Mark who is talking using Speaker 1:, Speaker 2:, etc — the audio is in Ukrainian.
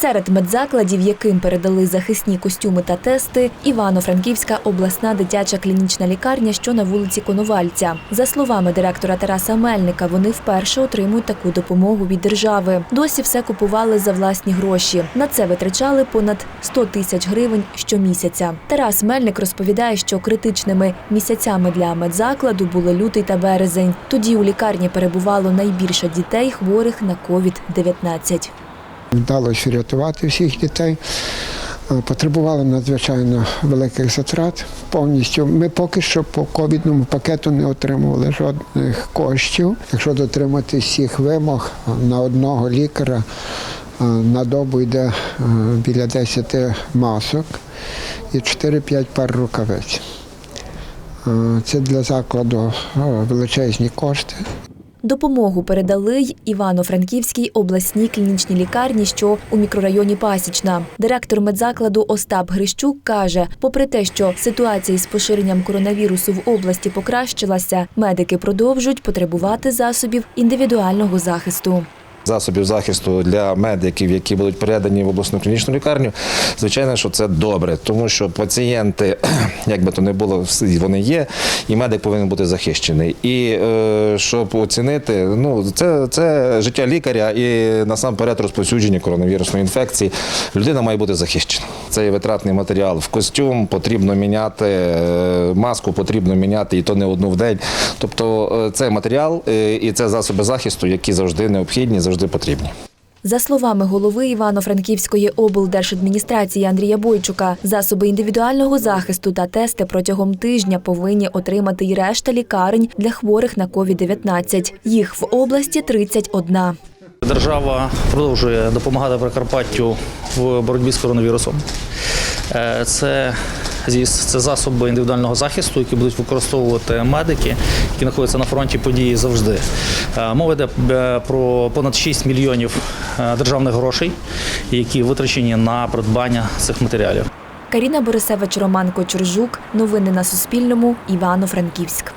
Speaker 1: Серед медзакладів, яким передали захисні костюми та тести, Івано-Франківська обласна дитяча клінічна лікарня, що на вулиці Коновальця. За словами директора Тараса Мельника, вони вперше отримують таку допомогу від держави. Досі все купували за власні гроші. На це витрачали понад 100 тисяч гривень щомісяця. Тарас Мельник розповідає, що критичними місяцями для медзакладу були лютий та березень. Тоді у лікарні перебувало найбільше дітей, хворих на COVID-19.
Speaker 2: Вдалося врятувати всіх дітей. Е, Потребували надзвичайно великих затрат. Повністю ми поки що по ковідному пакету не отримували жодних коштів. Якщо дотримати всіх вимог на одного лікаря е, на добу йде е, біля 10 масок і 4-5 пар рукавиць. Це для закладу величезні кошти.
Speaker 1: Допомогу передали й Івано-Франківській обласній клінічній лікарні, що у мікрорайоні Пасічна. Директор медзакладу Остап Грищук каже: попри те, що ситуація з поширенням коронавірусу в області покращилася, медики продовжують потребувати засобів індивідуального захисту.
Speaker 3: Засобів захисту для медиків, які будуть передані в обласну клінічну лікарню, звичайно, що це добре, тому що пацієнти, як би то не було, вони є, і медик повинен бути захищений. І е, щоб оцінити, ну це, це життя лікаря і насамперед розповсюдження коронавірусної інфекції. Людина має бути захищена. Цей витратний матеріал в костюм потрібно міняти, е, маску потрібно міняти, і то не одну в день. Тобто е, це матеріал і це засоби захисту, які завжди необхідні, завжди потрібні.
Speaker 1: За словами голови Івано-Франківської облдержадміністрації Андрія Бойчука, засоби індивідуального захисту та тести протягом тижня повинні отримати й решта лікарень для хворих на COVID-19. Їх в області 31.
Speaker 4: Держава продовжує допомагати Прикарпаттю в боротьбі з коронавірусом. Е, Це, це засоби індивідуального захисту, які будуть використовувати медики, які знаходяться на фронті події завжди. Е, Мова йде е, про понад 6 мільйонів е, державних грошей, які витрачені на придбання цих матеріалів.
Speaker 1: Каріна Борисевич, Роман Кочуржук. Новини на Суспільному. Івано-Франківськ.